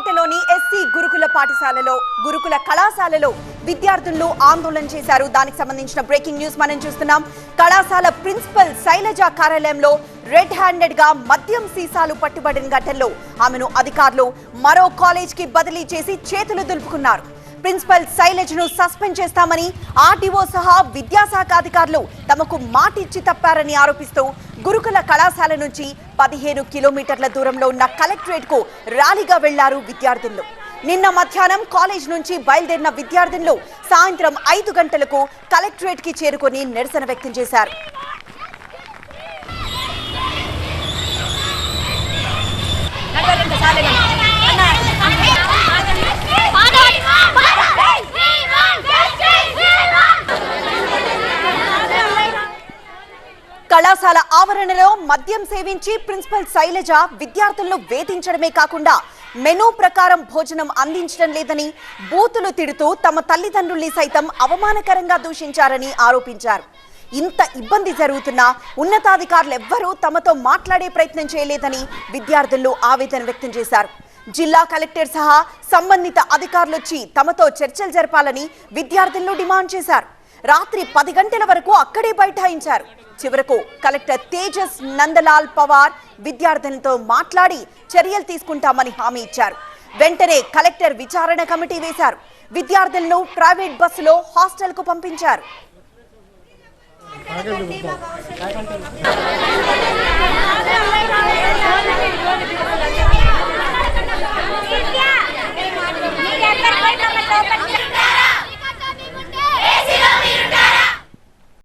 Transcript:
సిద్దిపేటలోని SC గురుకుల పాఠశాలలో గురుకుల కళాశాలలో విద్యార్థులు ఆందోళన చేశారు. దానికి సంబంధించిన బ్రేకింగ్ న్యూస్ మనం చూస్తున్నాం. కళాశాల ప్రిన్సిపల్ శైలజ కార్యాలయంలో రెడ్ హ్యాండెడ్గా మద్యం సీసాలు పట్టుబడిన ఘటనలో ఆమెను అధికారులు మరో కాలేజ్కి బదిలీ చేసి చేతులు దులుపుకున్నారు. ప్రిన్సిపల్ శైలజ్ను సస్పెండ్ చేస్తామని ఆర్టీఓ సహా విద్యాశాఖ అధికారులు తమకు మాటిచ్చి తప్పారని ఆరోపిస్తూ గురుకుల కళాశాల నుంచి పదిహేను కిలోమీటర్ల దూరంలో ఉన్న కలెక్టరేట్కు ర్యాలీగా వెళ్ళారు విద్యార్థులు. నిన్న మధ్యాహ్నం కాలేజ్ నుంచి బయలుదేరిన విద్యార్థులు సాయంత్రం ఐదు గంటలకు కలెక్టరేట్కి చేరుకుని నిరసన వ్యక్తం చేశారు. కళాశాల ఆవరణలో మద్యం సేవించి ప్రిన్సిపల్ శైలజ విద్యార్థులను వేధించడమే కాకుండా మెనూ ప్రకారం భోజనం అందించడం లేదని బూతులు తిడుతూ తమ తల్లిదండ్రుల్ని సైతం అవమానకరంగా దూషించారని ఆరోపించారు. ఇంత ఇబ్బంది జరుగుతున్నా ఉన్నతాధికారులు ఎవ్వరూ తమతో మాట్లాడే ప్రయత్నం చేయలేదని విద్యార్థులు ఆవేదన వ్యక్తం చేశారు. జిల్లా కలెక్టర్ సహా సంబంధిత అధికారులొచ్చి తమతో చర్చలు జరపాలని విద్యార్థులు డిమాండ్ చేశారు. రాత్రి పది గంటల వరకు అక్కడే బైఠాయించారు చివరకు కలెక్టర్ తేజస్ నందలాల్ పవార్ విద్యార్థులతో మాట్లాడి చర్యలు తీసుకుంటామని హామీ ఇచ్చారు వెంటనే కలెక్టర్ విచారణ కమిటీ వేశారు విద్యార్థులను ప్రైవేట్ బస్సులో హాస్టల్కు పంపించారు